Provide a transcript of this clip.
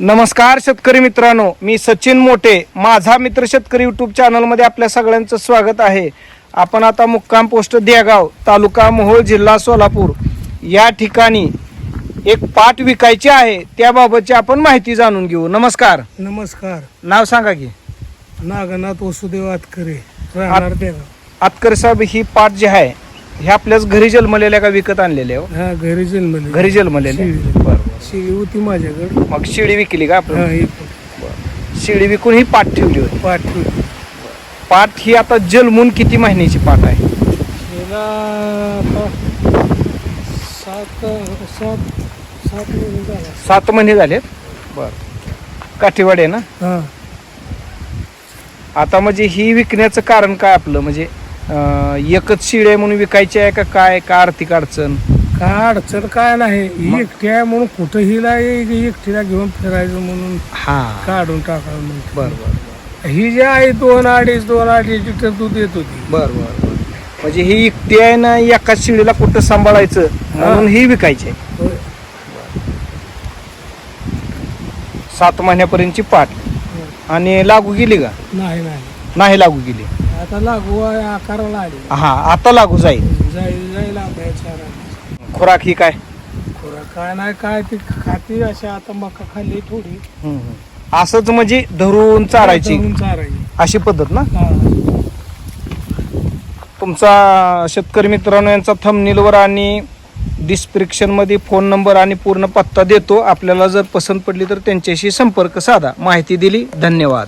नमस्कार शेतकरी मित्रांनो मी सचिन मोठे माझा मित्र शेतकरी युट्यूब चॅनलमध्ये आपल्या सगळ्यांचं स्वागत आहे. आपण आता मुक्काम पोस्ट देगाव तालुका मोहोळ जिल्हा सोलापूर या ठिकाणी एक पाट विकायची आहे त्याबाबतची आपण माहिती जाणून घेऊ. नमस्कार. नमस्कार. नाव सांगा की. नागनाथ वसुदेव आतकरे राहणार देगाव. आतकर साहेब ही पाट जी आहे हे आपल्याच घरी जन्मलेल्या का विकत आणलेले हो? हा घरी जन्मले घरी जन्मलेले शिळी. बरं शिळी होती माझ्याकडे. मग शिडी विकली का आपण? ही शिडी विकून ही पाट ठेवली होती. पाठी पाट ही आता जन्मून किती महिन्याची पाट आहे? हिला आता सात सात सात महिने झाला. सात महिने झालेत? बर. काठीवाडी आहे ना? हा. आता म्हणजे ही विकण्याचं कारण काय आपलं? म्हणजे एकच शिड आहे म्हणून विकायची आहे का काय? का आर्थिक अडचण? काय अडचण काय नाही. ही एकटी आहे म्हणून कुठं हिला एक- एकटीला घेऊन फिरायचं म्हणून हा. काढून टाकावं म्हणतो बर बर ही जी आहे दोन अडीच दोन अडीच लिटर दूध येत होती. बर बर बर. म्हणजे ही एकटी आहे ना एकाच शिडीला कुठं सांभाळायचं म्हणून ही विकायची आहे. होय. सात महिन्यापर्यंतची पाट आणि लागू गेली का? नाही नाही. नाही लागू गेली. आता लागू आहे आकाराला आली. हा आता लागू जाईल. जाईल जाईल खुराक ही काय? खुराक काय नाही काय ती खाती अशी आता मका खाल्ली थोडी. असंच म्हणजे धरून चारायची. धरून चारायची. अशी पद्धत ना? हा. तुमचा शेतकरी मित्रांनो यांचा थंबनीलवर आणि डिस्क्रिप्शनमध्ये फोन नंबर आणि पूर्ण पत्ता देतो. आपल्याला जर पसंत पडली तर त्यांच्याशी संपर्क साधा. माहिती दिली धन्यवाद.